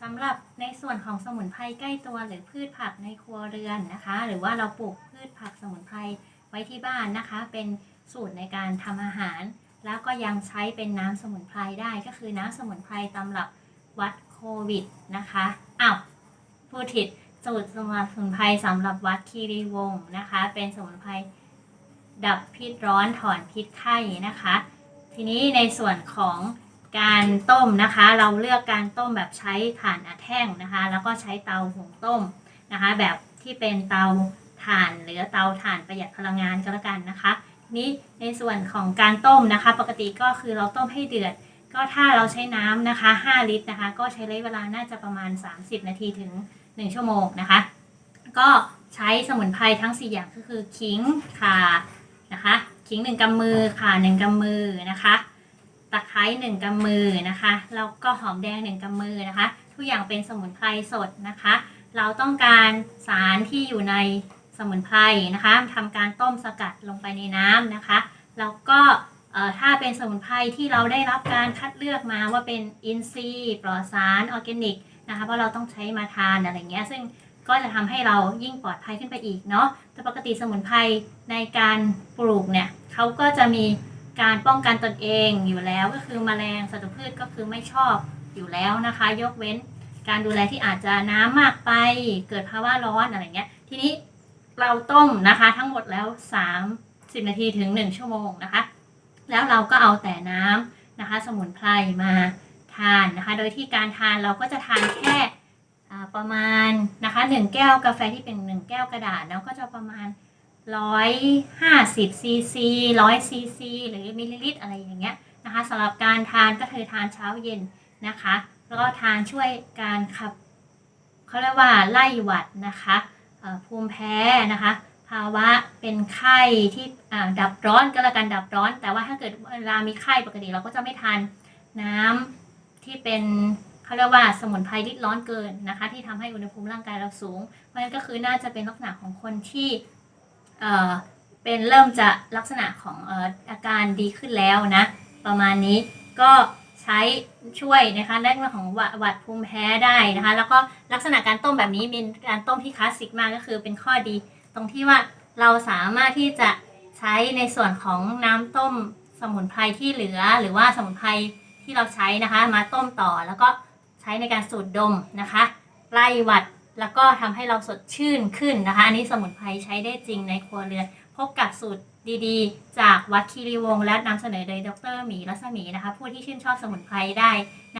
สำหรับในส่วนของสมุนไพรใกล้ตัวหรือพืชผักในครัวเรือนนะคะ หรือว่าเราปลูกพืชผักสมุนไพรไว้ที่บ้านนะคะ เป็นสูตรในการทำอาหาร แล้วก็ยังใช้เป็นน้ำสมุนไพรได้ก็คือน้ำสมุนไพรตำรับวัดโควิดนะคะอ้าวพูดผิดสูตรสมุนไพรสำหรับวัดคีรีวงศ์นะคะ เป็นสมุนไพรดับพิษร้อนถอนพิษไข้นะคะ ทีนี้ในส่วนของ การต้มนะคะ เราเลือกการต้มแบบใช้ถ่านอัดแท่งนะคะ แล้วก็ใช้เตาหุงต้มนะคะ แบบที่เป็นเตาถ่านหรือเตาถ่านประหยัดพลังงานก็แล้วกันนะคะ นี้ในส่วนของการต้มนะคะ ปกติก็คือเราต้มให้เดือด ก็ถ้าเราใช้น้ำนะคะ 5 ลิตรนะคะ ก็ใช้ระยะเวลาน่าจะประมาณ 30 นาทีถึง 1 ชั่วโมงนะคะ ก็ใช้สมุนไพรทั้ง 4 อย่างก็คือขิงข่านะคะขิง1กำมือข่า1กำมือนะคะ ตะไคร้หนึ่งกำมือนะคะแล้วก็หอมแดงหนึ่งกำมือนะคะ ทุกอย่างเป็นสมุนไพรสดนะคะ เราต้องการสารที่อยู่ในสมุนไพรนะคะทำการต้มสกัดลงไปในน้ำนะคะแล้วก็ถ้าเป็นสมุนไพรที่เราได้รับการคัดเลือกมาว่าเป็นอินทรีย์ปลอดสารออร์แกนิกนะคะเพราะเราต้องใช้มาทานอะไรเงี้ยซึ่งก็จะทำให้เรายิ่งปลอดภัยขึ้นไปอีกเนาะแต่ปกติสมุนไพรในการปลูกเนี่ยเขาก็จะมี การป้องกันตนเองอยู่แล้วก็คือแมลงศัตรูพืชก็คือไม่ชอบอยู่แล้วนะคะ ยกเว้นการดูแลที่อาจจะน้ำมากไป เกิดภาวะร้อนอะไรเงี้ย ทีนี้เราต้มนะคะทั้งหมดแล้ว 30 นาทีถึง 1 ชั่วโมงนะคะ แล้วเราก็เอาแต่น้ำนะคะ สมุนไพรมาทานนะคะ โดยที่การทานเราก็จะทานแค่ประมาณนะคะ 1 แก้วกาแฟที่เป็น 1 แก้วกระดาษแล้วก็จะประมาณ ร้อยห้าสิบซีซีร้อยซีซีหรือมิลลิลิตรอะไรอย่างเงี้ยนะคะสำหรับการทานก็คือทานเช้าเย็นนะคะ แล้วก็ทานช่วยการขับเขาเรียกว่าไล่หวัดนะคะภูมิแพ้นะคะ ภาวะเป็นไข้ที่อ่าดับร้อนก็แล้วกันดับร้อน แต่ว่าถ้าเกิดเวลามีไข้ปกติเราก็จะไม่ทานน้ำที่เป็นเขาเรียกว่าสมุนไพรริดร้อนเกินนะคะ ที่ทำให้อุณหภูมิร่างกายเราสูง เพราะฉะนั้นก็คือน่าจะเป็นลักษณะของคนที่ เออเป็นเริ่มจะลักษณะของเอออาการดีขึ้นแล้วนะ ประมาณนี้ก็ใช้ช่วยนะคะในเรื่องของหวัดหวัดภูมิแพ้ได้นะคะ แล้วก็ลักษณะการต้มแบบนี้เป็นการต้มที่คลาสสิกมากก็คือเป็นข้อดี ตรงที่ว่าเราสามารถที่จะใช้ในส่วนของน้ำต้มสมุนไพรที่เหลือ หรือว่าสมุนไพรที่เราใช้นะคะ มาต้มต่อแล้วก็ใช้ในการสูดดมนะคะไล่หวัด แล้วก็ทำให้เราสดชื่นขึ้นนะคะ อันนี้สมุนไพรใช้ได้จริงในครัวเรือน พบกับสูตรดีๆ จากวัดคีรีวงศ์และนำเสนอโดยดรหมีรัศมีนะคะ ผู้ที่ชื่นชอบสมุนไพรได้